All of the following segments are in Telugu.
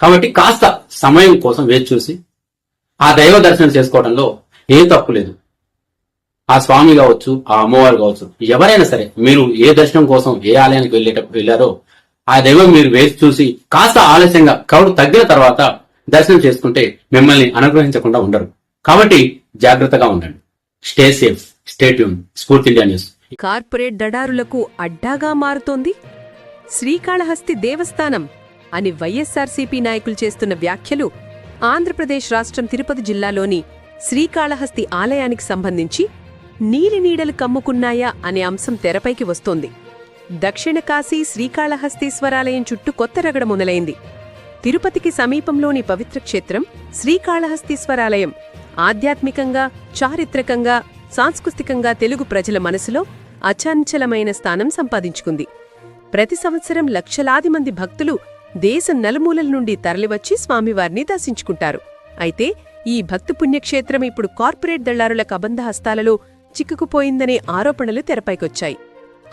కాబట్టి కాస్త సమయం కోసం వేచి చూసి ఆ దైవ దర్శనం చేసుకోవడంలో ఏ తప్పు లేదు. ఆ స్వామి కావచ్చు ఆ అమ్మవారు కావచ్చు ఎవరైనా సరే మీరు ఏ దర్శనం కోసం ఏ ఆలయానికి వెళ్ళేటప్పుడు వెళ్ళారో ఆ దైవం మీరు వేచి చూసి కాస్త ఆలస్యంగా క్రౌడ్ తగ్గిన తర్వాత దర్శనం చేసుకుంటే మిమ్మల్ని అనుగ్రహించకుండా ఉండరు. కాబట్టి జాగ్రత్తగా ఉండండి. Stay safe stay tune Spoorthi India news corporate దడారులకు అడ్డాగా మారుతోంది శ్రీకాళహస్తి దేవస్థానం. అని వైఎస్సార్సీపీ నాయకులు చేస్తున్న వ్యాఖ్యలు ఆంధ్రప్రదేశ్ రాష్ట్రం తిరుపతి జిల్లాలోని శ్రీకాళహస్తి ఆలయానికి సంబంధించి నీలి నీడలు కమ్ముకున్నాయా అనే అంశం తెరపైకి వస్తోంది. దక్షిణ కాశీ శ్రీకాళహస్తీశ్వరాలయం చుట్టూ కొత్త రగడ మొదలైంది. తిరుపతికి సమీపంలోని పవిత్ర క్షేత్రం శ్రీకాళహస్తీశ్వరాలయం. ఆధ్యాత్మికంగా చారిత్రకంగా సాంస్కృతికంగా తెలుగు ప్రజల మనసులో అచంచలమైన స్థానం సంపాదించుకుంది. ప్రతి సంవత్సరం లక్షలాది మంది భక్తులు దేశ నలుమూలల నుండి తరలివచ్చి స్వామివారిని దర్శించుకుంటారు. అయితే ఈ భక్తు పుణ్యక్షేత్రం ఇప్పుడు కార్పొరేట్ దళారుల కబంధ హస్తాలలో చిక్కుకుపోయిందనే ఆరోపణలు తెరపైకొచ్చాయి.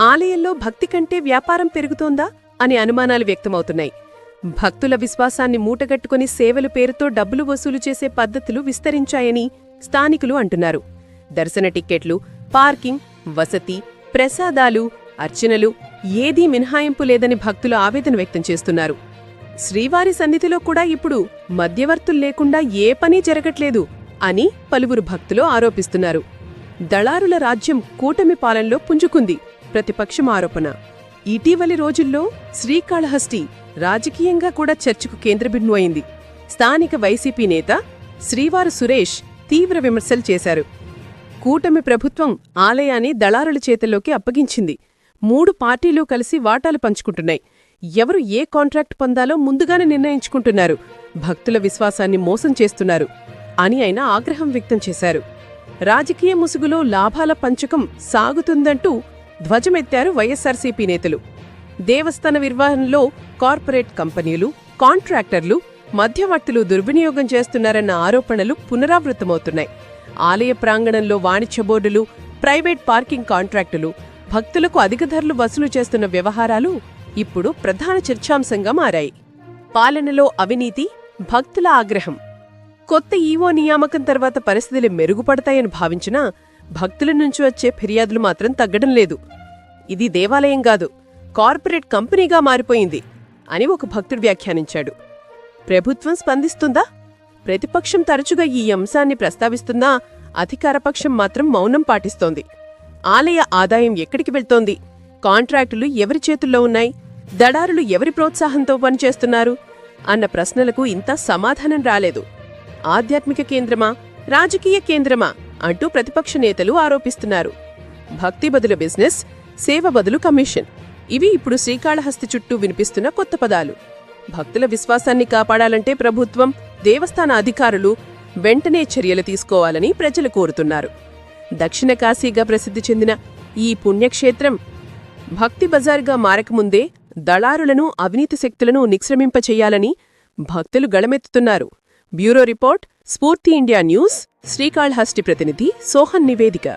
ఆలయంలో భక్తి కంటే వ్యాపారం పెరుగుతోందా అనే అనుమానాలు వ్యక్తమవుతున్నాయి. భక్తుల విశ్వాసాన్ని మూటగట్టుకుని సేవల పేరుతో డబ్బులు వసూలు చేసే పద్ధతులు విస్తరించాయని స్థానికులు అంటున్నారు. దర్శన టిక్కెట్లు పార్కింగ్ వసతి ప్రసాదాలు అర్చనలు ఏదీ మినహాయింపు లేదని భక్తులు ఆవేదన వ్యక్తం చేస్తున్నారు. శ్రీవారి సన్నిధిలో కూడా ఇప్పుడు మధ్యవర్తులు లేకుండా ఏ పని జరగట్లేదు అని పలువురు భక్తులు ఆరోపిస్తున్నారు. దళారుల రాజ్యం కూటమి పాలనలో పుంజుకుంది. ప్రతిపక్షం ఆరోపణ. ఇటీవలి రోజుల్లో శ్రీకాళహస్తి రాజకీయంగా కూడా చర్చకు కేంద్రబిందు అయింది స్థానిక వైసీపీ నేత శ్రీవారు సురేష్ తీవ్ర విమర్శలు చేశారు. కూటమి ప్రభుత్వం ఆలయాన్ని దళారుల చేతుల్లోకి అప్పగించింది. మూడు పార్టీలు కలిసి వాటాలు పంచుకుంటున్నాయి. ఎవరు ఏ కాంట్రాక్ట్ పొందాలో ముందుగానే నిర్ణయించుకుంటున్నారు. భక్తుల విశ్వాసాన్ని మోసం చేస్తున్నారు. అని ఆయన ఆగ్రహం వ్యక్తం చేశారు. రాజకీయ ముసుగులో లాభాల పంచకం సాగుతుందంటూ ధ్వజమెత్తారు వైఎస్సార్సీపీ నేతలు. దేవస్థాన నిర్వహణలో కార్పొరేట్ కంపెనీలు కాంట్రాక్టర్లు మధ్యవర్తులు దుర్వినియోగం చేస్తున్నారన్న ఆరోపణలు పునరావృతమవుతున్నాయి. ఆలయ ప్రాంగణంలో వాణిజ్య బోర్డులు ప్రైవేట్ పార్కింగ్ కాంట్రాక్టులు భక్తులకు అధిక ధరలు వసూలు చేస్తున్న వ్యవహారాలు ఇప్పుడు ప్రధాన చర్చాంశంగా మారాయి. పాలనలో అవినీతి భక్తుల ఆగ్రహం. కొత్త ఈవో నియామకం తర్వాత పరిస్థితులు మెరుగుపడతాయని భావించినా భక్తుల నుంచి వచ్చే ఫిర్యాదులు మాత్రం తగ్గడం లేదు. ఇది దేవాలయం కాదు కార్పొరేట్ కంపెనీగా మారిపోయింది అని ఒక భక్తుడు వ్యాఖ్యానించాడు. ప్రభుత్వం స్పందిస్తుందా? ప్రతిపక్షం తరచుగా ఈ అంశాన్ని ప్రస్తావిస్తున్నా అధికారపక్షం మాత్రం మౌనం పాటిస్తోంది. ఆలయ ఆదాయం ఎక్కడికి వెళ్తోంది? కాంట్రాక్టులు ఎవరి చేతుల్లో ఉన్నాయి? దడారులు ఎవరి ప్రోత్సాహంతో పనిచేస్తున్నారు? అన్న ప్రశ్నలకు ఇంత సమాధానం రాలేదు. ఆధ్యాత్మిక కేంద్రమా? రాజకీయ కేంద్రమా? అంటూ ప్రతిపక్ష నేతలు ఆరోపిస్తున్నారు. భక్తి బదులు బిజినెస్ సేవ బదులు కమిషన్. ఇవి ఇప్పుడు శ్రీకాళహస్తి చుట్టూ వినిపిస్తున్న కొత్త పదాలు. భక్తుల విశ్వాసాన్ని కాపాడాలంటే ప్రభుత్వం దేవస్థాన అధికారులు వెంటనే చర్యలు తీసుకోవాలని ప్రజలు కోరుతున్నారు. దక్షిణ కాశీగా ప్రసిద్ధి చెందిన ఈ పుణ్యక్షేత్రం భక్తి బజార్గా మారకముందే దళారులను అవినీతి శక్తులను నిక్షమింపచేయాలని భక్తులు గళమెత్తుతున్నారు. Bureau report Spoorthi India news Srikalahasti ప్రతినిధి సోహన్ నివేదిక.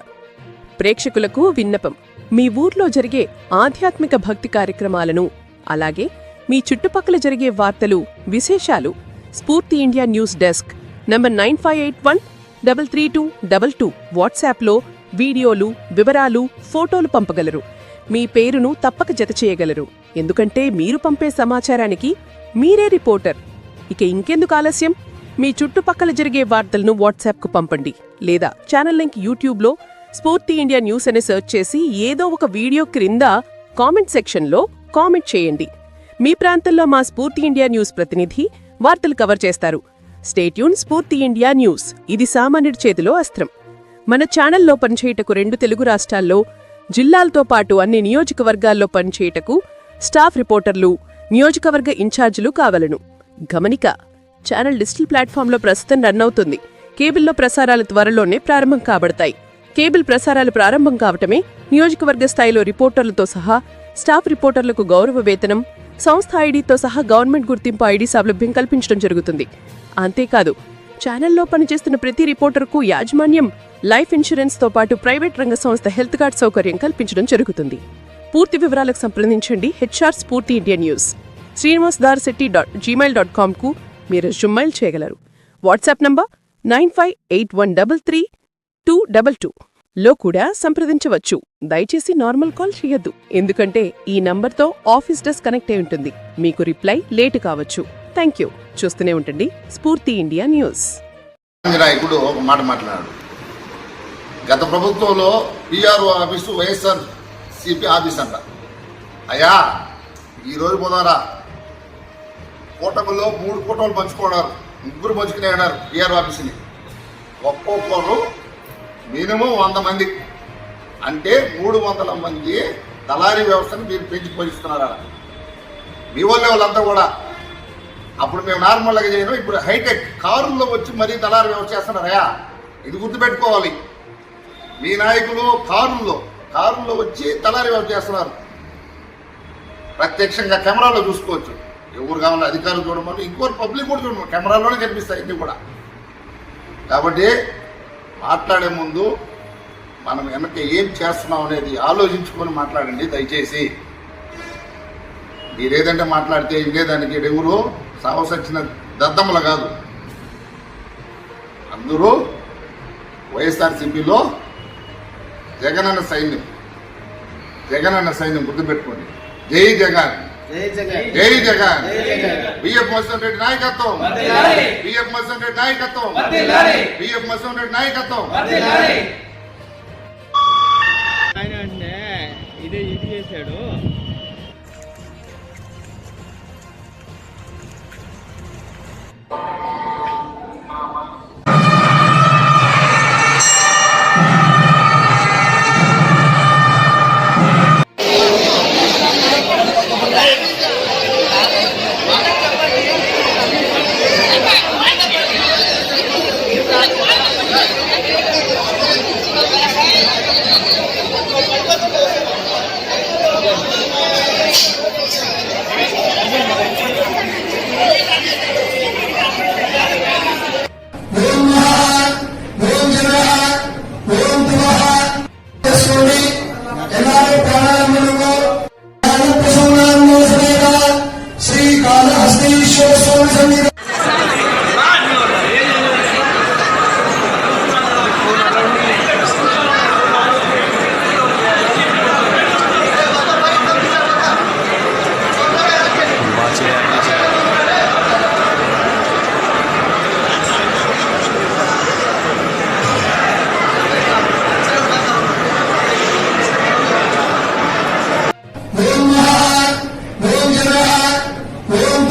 ప్రేక్షకులకు విన్నపం. మీ ఊర్లో జరిగే ఆధ్యాత్మిక భక్తి కార్యక్రమాలను అలాగే మీ చుట్టుపక్కల జరిగే వార్తలు విశేషాలు Spoorthi India news desk number nine five eight one double three two double two వాట్సాప్లో వీడియోలు వివరాలు ఫోటోలు పంపగలరు. మీ పేరును తప్పక జత చేయగలరు. ఎందుకంటే మీరు పంపే సమాచారానికి మీరే రిపోర్టర్. ఇక ఇంకెందుకు ఆలస్యం? మీ చుట్టుపక్కల జరిగే వార్తలను వాట్సాప్కు పంపండి. లేదా ఛానల్ లింక్ యూట్యూబ్లో స్ఫూర్తి ఇండియా న్యూస్ అని సెర్చ్ చేసి ఏదో ఒక వీడియో క్రింద కామెంట్ సెక్షన్లో కామెంట్ చేయండి. మీ ప్రాంతంలో మా స్ఫూర్తి ఇండియా న్యూస్ ప్రతినిధి వార్తలు కవర్ చేస్తారు. స్టేట్యూన్ స్ఫూర్తి ఇండియా న్యూస్ ఇది సామాన్యుడి చేతిలో అస్త్రం. మన ఛానల్లో పనిచేయటకు రెండు తెలుగు రాష్ట్రాల్లో జిల్లాలతో పాటు అన్ని నియోజకవర్గాల్లో పనిచేయటకు స్టాఫ్ రిపోర్టర్లు నియోజకవర్గ ఇన్ఛార్జీలు కావలను. గమనిక ఛానల్ డిజిటల్ ప్లాట్ఫామ్లో ప్రస్తుతం రన్ అవుతుంది. కేబుల్లో ప్రసారాలు త్వరలోనే ప్రారంభం కాబడతాయి. కేబుల్ ప్రసారాలు ప్రారంభం కావటమే నియోజకవర్గ స్థాయిలో రిపోర్టర్లతో సహా స్టాఫ్ రిపోర్టర్లకు గౌరవ వేతనం సంస్థ ఐడితో సహా గవర్నమెంట్ గుర్తింపు ఐడి సౌలభ్యం కల్పించడం జరుగుతుంది. అంతేకాదు ఛానల్లో పనిచేస్తున్న ప్రతి రిపోర్టర్కు యాజమాన్యం లైఫ్ ఇన్సూరెన్స్తో పాటు ప్రైవేట్ రంగ సంస్థ హెల్త్ కార్డ్ సౌకర్యం కల్పించడం జరుగుతుంది. పూర్తి వివరాలకు సంప్రదించండి HR Spoorthi India news. Srinivas Dar Shetty dot Gmail dot కామ్కు మీరు జుమ్మైల్ చేయగలరు. WhatsApp number nine five eight one double three two double two. లో కూడా సంప్రదించవచ్చు. దయచేసి నార్మల్ కాల్ చేయొద్దు. ఎందుకంటే ఈ నంబర్తో ఆఫీస్ డెస్క్ కనెక్ట్ అయి ఉంటుంది. మీకు రిప్లై లేటు కావచ్చు. Thank you. చూస్తూనే ఉండండి. స్ఫూర్తి ఇండియా న్యూస్. నాయకుడు ఒక మాట మాట్లాడాడు గత ప్రభుత్వంలో PRO office YSR CP office అంట. అయ్యా ఈరోజు పోదారా. కూటమిలో మూడు కూటములు పంచుకున్నారు. ముగ్గురు పంచుకునే ఉన్నారు పిఆర్ఓ ఆఫీస్ని. ఒక్కొక్కరు మినిమం వంద మంది. అంటే మూడు వందల మంది దళారీ వ్యవస్థను మీరు పెంచి పోషిస్తున్నారా మీ వాళ్ళే వాళ్ళంతా కూడా. అప్పుడు మేము నార్మల్గా చేయను ఇప్పుడు హైటెక్ కారుల్లో వచ్చి మరీ దళారీ వ్యవస్థ చేస్తున్నారయా? ఇది గుర్తుపెట్టుకోవాలి. మీ నాయకులు కారుల్లో కారుల్లో వచ్చి దళారీ వ్యవస్థ చేస్తున్నారు. ప్రత్యక్షంగా కెమెరాలో చూసుకోవచ్చు. ఎవరు కావాలి అధికారులు చూడమని ఇంకోటి పబ్లిక్ కూడా చూడమని కెమెరాలోనే కనిపిస్తాయి ఇన్ని కూడా. కాబట్టి మాట్లాడే ముందు మనం వెనక ఏం చేస్తున్నాం అనేది ఆలోచించుకొని మాట్లాడండి దయచేసి. మీరేదంటే మాట్లాడితే వినేదానికి ఎవరు సావసచ్చిన దద్దమ్మలు కాదు. అందరూ వైఎస్ఆర్సీపీలో జగనన్న సైన్యం. జగనన్న సైన్యం గుర్తుపెట్టుకోండి. జై జగన్. జై జగన్. బిఎఫ్ మసన్ రెడ్డి నాయకత్వం. బిఎఫ్ మసన్ రెడ్డి నాయకత్వం. బిఎఫ్ మసన్ రెడ్డి నాయకత్వం. ఆయన అంటే ఇదే ఇది చేశాడు. Thank.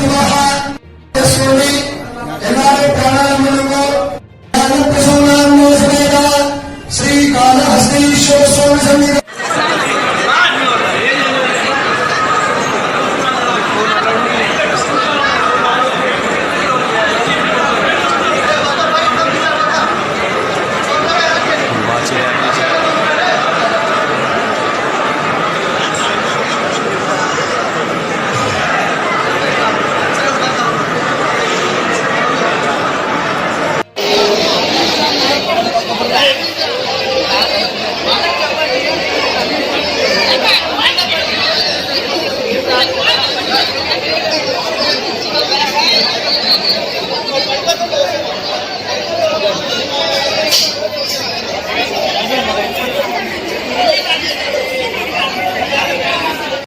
الله